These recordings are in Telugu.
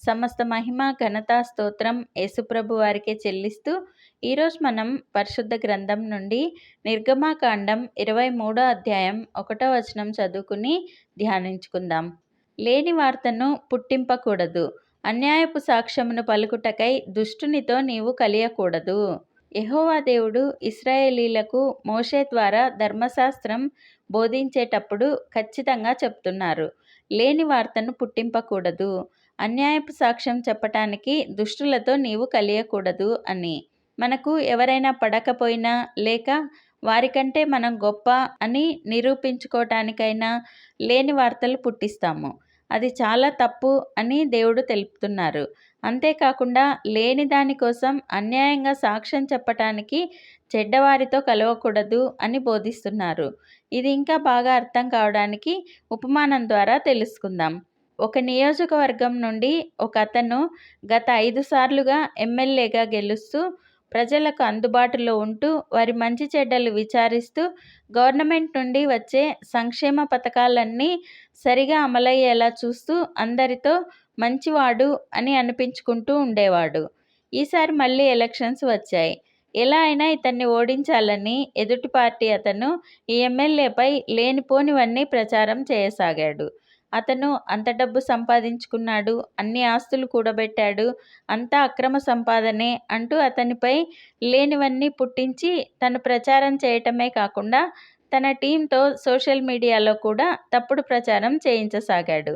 సమస్త మహిమ ఘనత స్తోత్రం యేసుప్రభు వారికే చెల్లిస్తూ ఈరోజు మనం పరిశుద్ధ గ్రంథం నుండి నిర్గమాకాండం ఇరవై మూడో అధ్యాయం ఒకటో వచనం చదువుకుని ధ్యానించుకుందాం. లేని వార్తను పుట్టింపకూడదు. అన్యాయపు సాక్ష్యమును పలుకుటకై దుష్టునితో నీవు కలియకూడదు. యహోవా దేవుడు ఇస్రాయేలీలకు మోషే ద్వారా ధర్మశాస్త్రం బోధించేటప్పుడు ఖచ్చితంగా చెప్తున్నారు. లేని వార్తను పుట్టింపకూడదు. అన్యాయపు సాక్ష్యం చెప్పటానికి దుష్టులతో నీవు కలియకూడదు అని. మనకు ఎవరైనా పడకపోయినా లేక వారికంటే మనం గొప్ప అని నిరూపించుకోవటానికైనా లేని వార్తలు పుట్టిస్తాము. అది చాలా తప్పు అని దేవుడు తెలుపుతున్నారు. అంతేకాకుండా లేని దానికోసం అన్యాయంగా సాక్ష్యం చెప్పటానికి చెడ్డవారితో కలవకూడదు అని బోధిస్తున్నారు. ఇది ఇంకా బాగా అర్థం కావడానికి ఉపమానం ద్వారా తెలుసుకుందాం. ఒక నియోజకవర్గం నుండి ఒక అతను గత ఐదు సార్లుగా ఎమ్మెల్యేగా గెలుస్తూ ప్రజలకు అందుబాటులో ఉంటూ వారి మంచి చెడ్డలు విచారిస్తూ గవర్నమెంట్ నుండి వచ్చే సంక్షేమ పథకాలన్నీ సరిగా అమలయ్యేలా చూస్తూ అందరితో మంచివాడు అని అనిపించుకుంటూ ఉండేవాడు. ఈసారి మళ్ళీ ఎలక్షన్స్ వచ్చాయి. ఎలా అయినా ఇతన్ని ఓడించాలని ఎదుటి పార్టీ అతను ఈ ఎమ్మెల్యేపై లేనిపోనివన్నీ ప్రచారం చేయసాగాడు. అతను అంత డబ్బు సంపాదించుకున్నాడు అన్ని ఆస్తులు కూడబెట్టాడు అంతా అక్రమ సంపాదనే అంటూ అతనిపై లేనివన్నీ పుట్టించి తను ప్రచారం చేయటమే కాకుండా తన టీంతో సోషల్ మీడియాలో కూడా తప్పుడు ప్రచారం చేయించసాగాడు.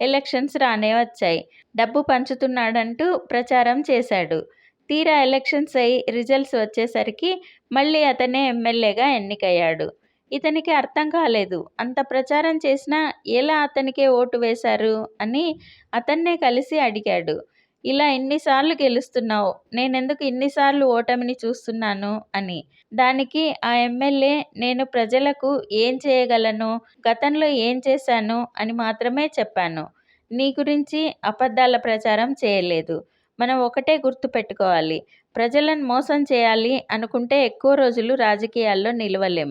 ఎలక్షన్స్ రానే వచ్చాయి. డబ్బు పంచుతున్నాడంటూ ప్రచారం చేశాడు. తీరా ఎలక్షన్స్ అయి రిజల్ట్స్ వచ్చేసరికి మళ్ళీ అతనే ఎమ్మెల్యేగా ఎన్నికయ్యాడు. ఇతనికి అర్థం కాలేదు. అంత ప్రచారం చేసినా ఎలా అతనికే ఓటు వేశారు అని అతన్నే కలిసి అడిగాడు. ఇలా ఎన్నిసార్లు గెలుస్తున్నావు? నేనెందుకు ఇన్నిసార్లు ఓటమిని చూస్తున్నాను? అని. దానికి ఆ ఎమ్మెల్యే నేను ప్రజలకు ఏం చేయగలను? గతంలో ఏం చేశాను? అని మాత్రమే చెప్పాను. నీ గురించి అబద్ధాల ప్రచారం చేయలేదు. మనం ఒకటే గుర్తు పెట్టుకోవాలి. ప్రజలను మోసం చేయాలి అనుకుంటే ఎక్కువ రోజులు రాజకీయాల్లో నిలవలేం.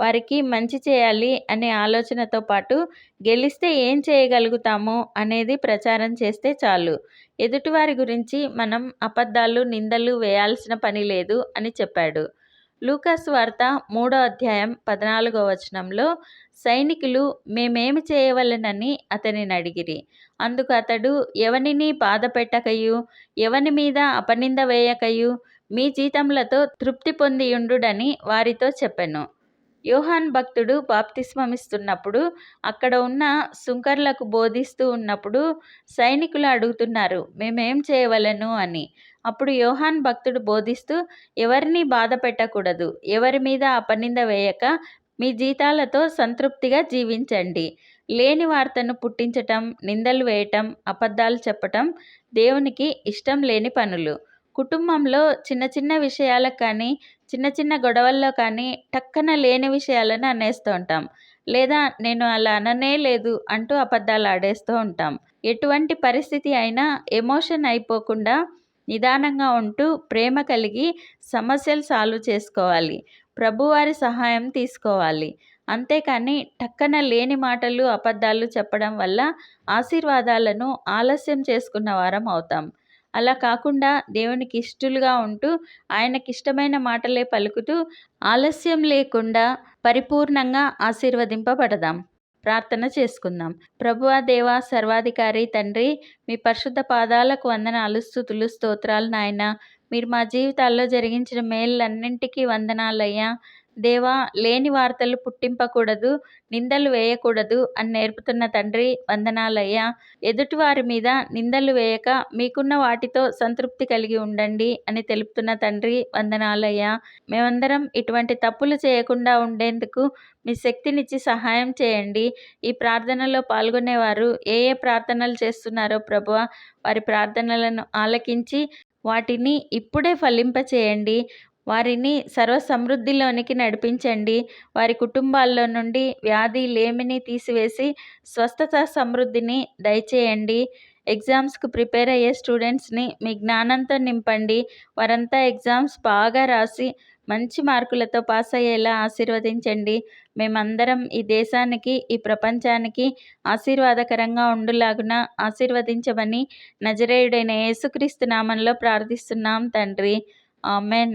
వారికి మంచి చేయాలి అనే ఆలోచనతో పాటు గెలిస్తే ఏం చేయగలుగుతాము అనేది ప్రచారం చేస్తే చాలు. ఎదుటివారి గురించి మనం అబద్ధాలు నిందలు వేయాల్సిన పని లేదు అని చెప్పాడు. లూకాస్ వార్త మూడో అధ్యాయం పద్నాలుగో వచనంలో సైనికులు మేమేమి చేయవలెనని అతనిని అడిగిరి. అందుకు అతడు ఎవనిని బాధ పెట్టకయు ఎవని మీద అపనింద వేయకయు? మీ జీతములతో తృప్తి పొందియుండుడని వారితో చెప్పెను. యోహాన్ భక్తుడు బాప్తిస్మమిస్తున్నప్పుడు అక్కడ ఉన్న సుంకర్లకు బోధిస్తూ ఉన్నప్పుడు సైనికులు అడుగుతున్నారు మేమేం చేయవలను అని. అప్పుడు యోహాన్ భక్తుడు బోధిస్తూ ఎవరిని బాధ పెట్టకూడదు ఎవరి మీద అపనింద వేయక మీ జీతాలతో సంతృప్తిగా జీవించండి. లేని వార్తను పుట్టించటం నిందలు వేయటం అబద్ధాలు చెప్పటం దేవునికి ఇష్టం లేని పనులు. కుటుంబంలో చిన్న చిన్న విషయాలకు కానీ చిన్న చిన్న గొడవల్లో కానీ టక్కన లేని విషయాలను అనేస్తూ ఉంటాం. లేదా నేను అలా అననే లేదు అంటూ అబద్ధాలు ఆడేస్తూ ఉంటాం. ఎటువంటి పరిస్థితి అయినా ఎమోషన్ అయిపోకుండా నిదానంగా ఉంటూ ప్రేమ కలిగి సమస్యలు సాల్వ్ చేసుకోవాలి. ప్రభువారి సహాయం తీసుకోవాలి. అంతేకాని టక్కన లేని మాటలు అబద్ధాలు చెప్పడం వల్ల ఆశీర్వాదాలను ఆలస్యం చేసుకున్న వారం అవుతాం. అలా కాకుండా దేవునికి ఇష్టలుగా ఉంటూ ఆయనకి ఇష్టమైన మాటలే పలుకుతూ ఆలస్యం లేకుండా పరిపూర్ణంగా ఆశీర్వదింపబడదాం. ప్రార్థన చేసుకుందాం. ప్రభువా దేవా సర్వాధికారి తండ్రి మీ పరిశుద్ధ పాదాలకు వందనాలు స్థుతులు స్తోత్రాలు నాయన. మీరు మా జీవితాల్లో జరిగించిన మేళ్ళన్నింటికీ వందనాలయ్యా. దేవా లేని వార్తలు పుట్టింపకూడదు నిందలు వేయకూడదు అని నేర్పుతున్న తండ్రి వందనాలయ్యా. ఎదుటివారి మీద నిందలు వేయక మీకున్న వాటితో సంతృప్తి కలిగి ఉండండి అని తెలుపుతున్న తండ్రి వందనాలయ్యా. మేమందరం ఇటువంటి తప్పులు చేయకుండా ఉండేందుకు మీ శక్తినిచ్చి సహాయం చేయండి. ఈ ప్రార్థనలో పాల్గొనేవారు ఏ ఏ ప్రార్థనలు చేస్తున్నారో ప్రభువ వారి ప్రార్థనలను ఆలకించి వాటిని ఇప్పుడే ఫలింపచేయండి. వారిని సర్వ సమృద్ధిలోనికి నడిపించండి. వారి కుటుంబాల్లో నుండి వ్యాధి లేమిని తీసివేసి స్వస్థత సమృద్ధిని దయచేయండి. ఎగ్జామ్స్కు ప్రిపేర్ అయ్యే స్టూడెంట్స్ని మీ జ్ఞానంతో నింపండి. వారంతా ఎగ్జామ్స్ బాగా రాసి మంచి మార్కులతో పాస్ అయ్యేలా ఆశీర్వదించండి. మేమందరం ఈ దేశానికి ఈ ప్రపంచానికి ఆశీర్వాదకరంగా ఉండులాగున ఆశీర్వదించమని నజరేయుడైన యేసుక్రీస్తు నామంలో ప్రార్థిస్తున్నాం తండ్రి. ఆమెన్.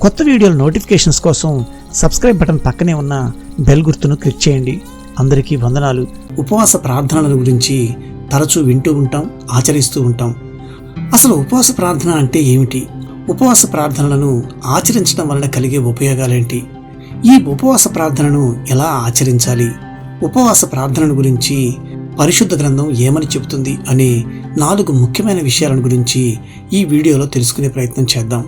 కొత్త వీడియోల నోటిఫికేషన్స్ కోసం సబ్స్క్రైబ్ బటన్ పక్కనే ఉన్న బెల్ గుర్తును క్లిక్ చేయండి. అందరికీ వందనాలు. ఉపవాస ప్రార్థనల గురించి తరచూ వింటూ ఉంటాం ఆచరిస్తూ ఉంటాం. అసలు ఉపవాస ప్రార్థన అంటే ఏమిటి? ఉపవాస ప్రార్థనలను ఆచరించడం వలన కలిగే ఉపయోగాలేంటి? ఈ ఉపవాస ప్రార్థనను ఎలా ఆచరించాలి? ఉపవాస ప్రార్థనను గురించి పరిశుద్ధ గ్రంథం ఏమని చెబుతుంది అనే నాలుగు ముఖ్యమైన విషయాలను గురించి ఈ వీడియోలో తెలుసుకునే ప్రయత్నం చేద్దాం.